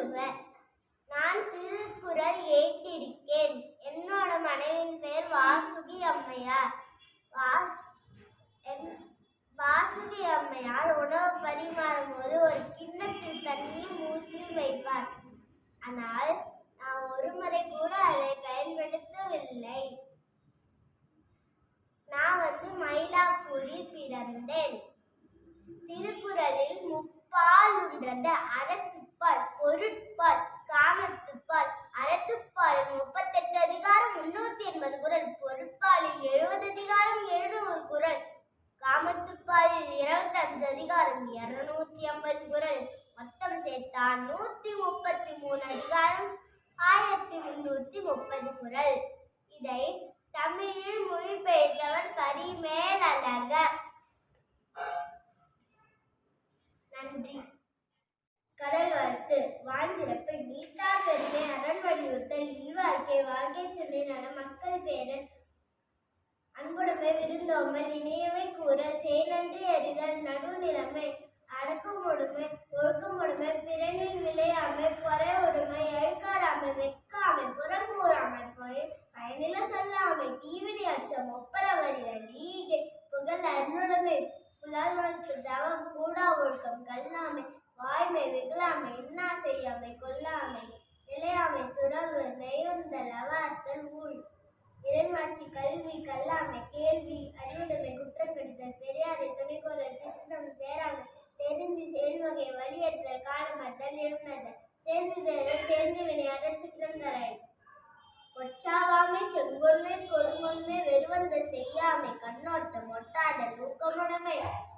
திருவள்ளுவர் நான் திருக்குறள் ஏற்றிருக்கேன். என்னோட மனைவியின் பெயர் வாசுகி அம்மையார். வாஸ் வாசுகி அம்மையார் உணவு பரிமாறும் போது ஒரு கிண்ணத்தில் தண்ணியும் ஊசியும் வைப்பார். ஆனால் நான் ஒரு முறை கூட அதை பயன்படுத்தவில்லை. நான் வந்து மயிலாப்பூரில் பிறந்தேன். திருக்குறளில் முப்பால் உண்டது. அறத்துப்பால் பொருட்பால் காமத்துப்பால் அறத்துப்பால் முப்பத்தெட்டு அதிகாரம் முன்னூத்தி எண்பது குரல் பொருட்பாலில் எழுபது அதிகாரம் எழுநூறு குரல் காமத்துப்பாலில் இருபத்தஞ்சு அதிகாரம் நூத்தி ஐம்பது குரல். மொத்தம் சேர்த்தா நூத்தி முப்பத்தி மூணு அதிகாரம் ஆயிரத்தி முன்னூத்தி முப்பது குரல். இதை தமிழில் மொழிபெயர்த்தவர் பரிமேல் அழக. நன்றி. கடல் வாழ்த்து வான் நீத்தா பெருமை அரண் வலியுறுத்தல் இல்வாழ்க்கை வாழ்க்கை துணை நல மக்கள் பேரு. அன்புடைமை விருந்தோமல் இணையவை கூற செயலன்றி அறிதல் நடுநிலைமை அடக்கமுடைமை ஒழுக்கமுடைமை பிறனில் விளையாமை பொறை உடைமை எழுக்காராமை வெட்காமை புறங்கூறாமை போய் பயனில சொல்லாமை தீவினை அச்சம் ஒப்பரவரிய ஈகை புகழ் அருளுமை புலால் வாழ்த்து தவம் கூடா ஒழுக்கம் கல்லாமை வாய்மை வெகுளாமை என்ன செய்யாமை கொல்லாமை நிலையாமை துறவு நெய்யுந்தல் அவார்த்தல் ஊழ் இறைமாட்சி கல்வி கல்லாமை கேள்வி அறிவுடைமை குற்றம் பெரியாரை துணைக்கோளர் சித்தம் சேராமை எரிந்து செயல்வகை வலியறுத்தல் காலமறுத்தல் எழுநதல் தேர்ந்துதல் தேர்ந்து வினையாத சித்திரம் தரை ஒச்சாவாமை செங்கொன்மை கொடுங்கொன்மை வெறுவந்த செய்யாமை கண்ணோட்டம் ஒட்டாடல் ஊக்கமுடைமை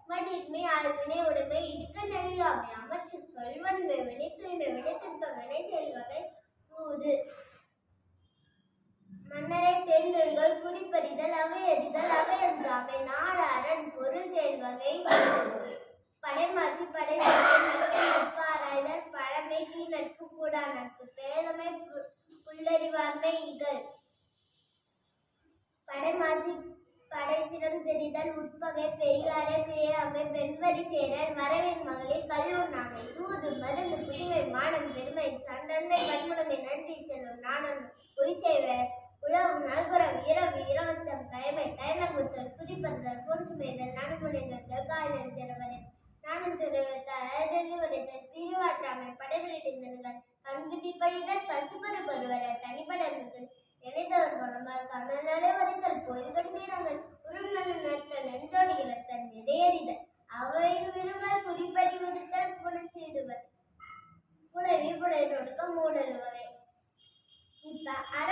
மடிமை ஆழ்வினை உடைமை இடுக்க நெல்லாமை அமைச்சு சொல்வன்மை வினை திருப்ப வினை செல்வகை பூது மன்னரை தேர்ந்தெடுங்கள் குறிப்பறிதல் அவையறிதல் அவையஞ்சாமை நாடு அரண் பொருள் செயல்வகை படைமாற்றி படை நட்பு ஆராய்தல் பழமை நட்பு கூடா நட்பு பேரமை பு- புல்லறிவாண்மை இகழ். படைமாற்றி படைத்திறம் தெரிதல் உட்பகை பெரியாரை பிழையாமை பெண்வரி சேரல் வரவின் மகளிர் கல்லுண்ணாமை தூது மருந்து புதுமை மானம் பெருமை சண்டன்மை கண்முடமை நன்றி செல்லும் நாணம் பொய் செய்வர் உழவு நல்குரம் இரவு இரவச்சம் கயமை தைலகுத்தல் குறிப்பறுதல் பொன் சுமைதல் நனமுனைதல் காயல் சிறவரை நானும் துறைவத்தால் அழகி உரைத்தல் பிரிவாற்றாமை படைபிடித்தல்கள் கண்குதி பழிதல் பசுபரு பருவர தனிப்படர்கள் நினைத்தவர் மனமால் கண்ணனாலே வரைத்தல் பொய்து கண்டீரங்கள் உருநல் நத்த நெஞ்சோடு இழத்தல் நிறையறிதல் அவையின் விரும்பல் குறிப்பறி விடுத்தல் புணச்செய்துவர் புலவி புலை நொடுக்க மூடல் வகை இப்ப அர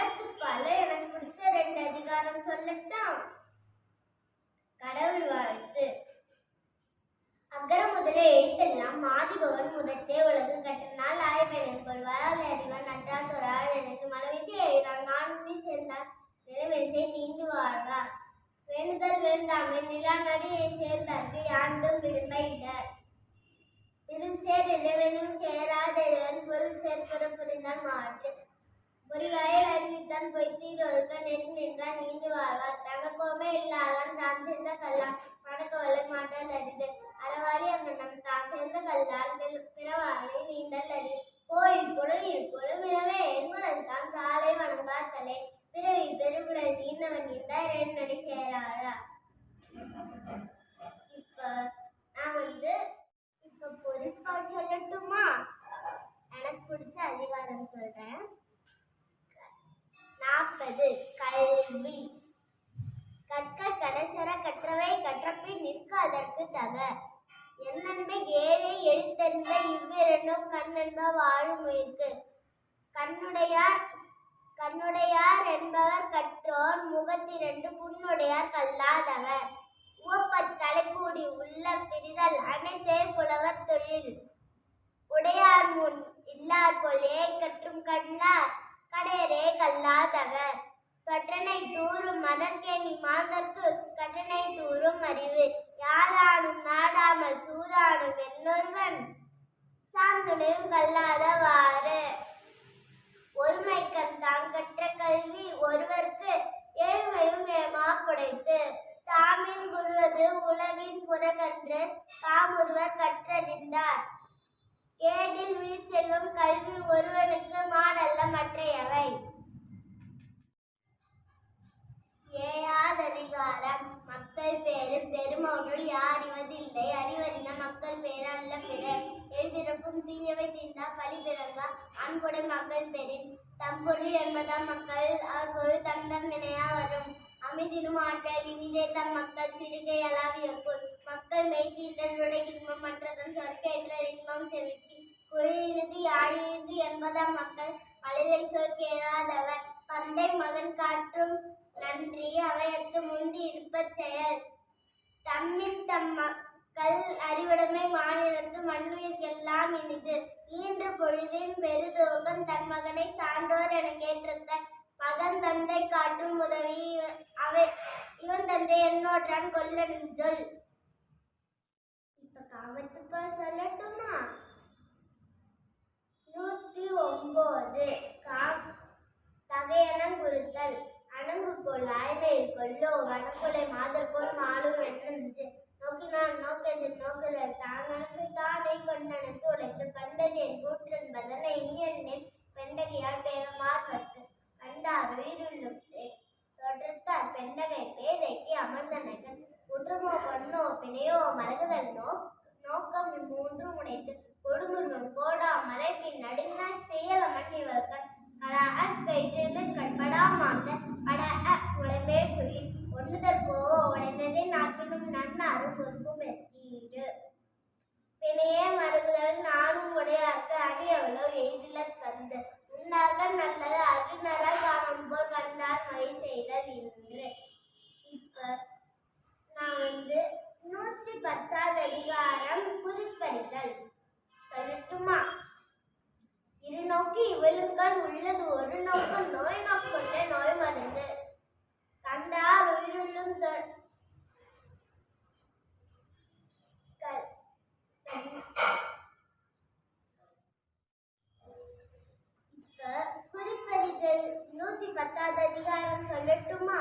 வேண்டுதல் வேண்டாமே நிலா நடியை சேர்ந்தார்க்கு யாண்டும் விடுமை இடர் இதில் சேர் இடைவெளியும் சேராதவன் பொருள் சேர்ப்புற புரிந்தான் மாற்று. பொறிவாயில் அறிவித்தான் பொய்த்தீர் ஒருக்க நெருங்கி நின்றான் நீண்டு வாழ்வார். தனக்கோமே இல்லாதான் தான் சேர்ந்த கல்லால் மணக்கவலை மாட்டால் அரிது அறவாரி அந்த நம் தான் சேர்ந்த கல்லால் பிற- நீண்டல் அறி கோயில் பொழுது பொழுதில் பொழுமிரவே என்மனன் தான் காலை வணங்கார் திருக்குறள் தீர்ந்தவன் இருந்தா ரெண்டு நடி சேராதா இப்ப நான் வந்து இப்ப பொருட்பால் சொல்லட்டுமா? எனக்கு பிடிச்ச அதிகாரம் சொல்றேன். நாற்பது கல்வி. கற்க கடைசர கற்றவை கற்றப்பின் நிற்க அதற்கு தக. என்னென்ப ஏழை எழுத்தென்ப இவ்விரண்டும் கண்ணென்ப வாழும் உயிர்க்கு. கண்ணுடையார் கண்ணுடையார் என்பவர் உள்ளோர் முகத்திரண்டு புண்ணுடையார் கல்லாதவர். உவப்பத் தலைக்கூடி உள்ள பிரிதல் அனைத்தே புலவர் தொழில். உடையார் முன் இல்லார் போலே கற்றும் கண்ணார் கடையரே கல்லாதவர். கற்றனை தூறும் மலர்கேணி மாந்தற்கு கற்றனை தூறும் அறிவு. யாரானும் நாடாமல் சூதானும் என்னொருவன்? சாந்துணையும் கல்லாதவாறு. ஒருமைக்கண் தான் கற்ற கல்வி ஒருவர் என்று தாம் ஒருவர் கற்றறிந்தார். கேடில் விழிச்செல்வம் கல்வி ஒருவனுக்கு மாடல்ல மற்றையவை. ஏழாததிகாரம் மக்கள் பேரு பெருமவனுள் யார் இவதில்லை அறிவறின மக்கள் பேரு அல்ல பிற எழுபிறப்பும் தீயவை தீண்டா பழி பிறங்கா அன்புடை மக்கள் பெறின். தம்பொருள் என்பதாம் மக்கள் அவர்கள் தந்தம் வினையா வரும். அமைதினும் ஆற்றல் இனிதே தம் மக்கள் சிறுகை அளாவியக்குள் மக்கள் மெய்தீண்டல் உடைக்கின்பம் மற்றதன் சொற்கேற்ற இன்பம் செலுத்தி குழியிழுது யாழிழுது என்பதாம் மக்கள் அழிலை சொல் கேளாதவர். தந்தை மகன் காற்றும் நன்றி அவையற்கு முந்தி இருப்பச் செயல். தம்மின் தம் மக்கள் அறிவுடைமை மாநிலத்து மண்ணுயிர்க்கெல்லாம் இனிது. ஈன்ற பொழுதின் பெருதோகம் தன் மகனை சான்றோர் என கேட்டிருந்த மகன் தந்தை காற்றும் உதவி இவ- அவை இவன் தந்தை என்னோற்றான் கொல்லனும் சொல். காமத்து பால் சொல்லட்டுமா நூத்தி ஒன்பது காம் தகையணங்குறுத்தல் அணங்குகோல் ஆய்வை கொல்லோ வனக்குலை மாதர்கோல் மாடும் வெண்ணஞ்சு நோக்கினான் நோக்கது நோக்குதல் தாங்களுக்கு தானே கொண்டனத்து உழைத்து பண்டது என் கூற்றன் பதனை நீ என்னேன் பெண்டகையால் பேரமார் பிணையோ மறகுதல் நோ நோக்கம் மூன்று முனைத்து கொடுமுருகன் கோடா மலைப்பின் நடுங்க செயல மன்னிவர்கள் அட அக்கயிற்றில் கட்படா மாந்த பட அ உழைமேல் துயில் ஒன்றுதல் போ உடைந்ததே நாட்டினும் நன்னாரும் பொறுப்பும் எத்தீடு பிணையே மறுகுதல் நானும் உடையார்க்கு அணியவளோ எய்தில தந்து உன்னார்கள் நல்லது அருணர காணும் போல் கண்டார் மழை செய்தல் என்று இப்போ நான் வந்து நூத்தி பத்தாவது அதிகாரம் குறிப்பறிதல் சொல்லட்டுமா இரு நோக்கி இவளுங்கள் உள்ளது ஒரு நோக்கம் நோய் நோக்கொண்ட நோய் மருந்து கண்டார் உயிருள்ளும் தொ- க- இப்ப குறிப்பறிதல் நூத்தி பத்தாவது அதிகாரம் சொல்லட்டுமா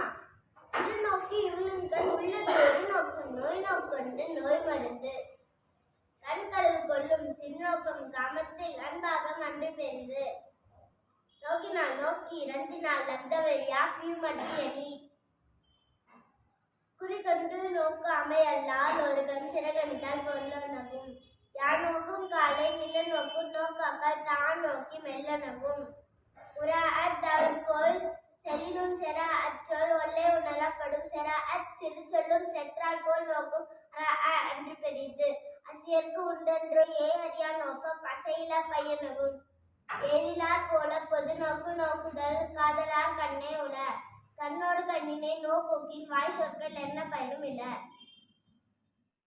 இரு நோக்கி இவளுங்கள் உள்ளது ஒரு நோக்கம் கொண்டு நோக்கொண்டு நோய் மருந்து கண்களவு கொள்ளும் சின்னோக்கம் காமத்தில் அன்பாக அன்று பெரிது நோக்கினாள் நோக்கி இறஞ்சினாள் லந்தவள் யாக்கையும் அணி. குறிக்கொண்டு நோக்கு அமையல்லால் ஒரு கண் சிறகணித்தால் பொருளனகும் யார் நோக்கும் காலை நில நோக்கும் நோக்காக்கால் தான் நோக்கி மெல்லனகும் உர அத்தவன் போல் செல்லும் செரா அச்சொல் ஒல்லே உணரப்படும் செரா அச்சிறு சொல்லும் செற்றால் போல் நோக்கும் அ அன்று பெரிது. அசியர்க்கு உண்டென்றோ ஏ அறியா நோக்க பசையில பையனகும் ஏரிலார் போல பொது நோக்கு நோக்குதல் காதலார் கண்ணே உல கண்ணோடு கண்ணினை நோக்கோக்கின் வாய் சொற்கள் என்ன பயனும் இல்லை?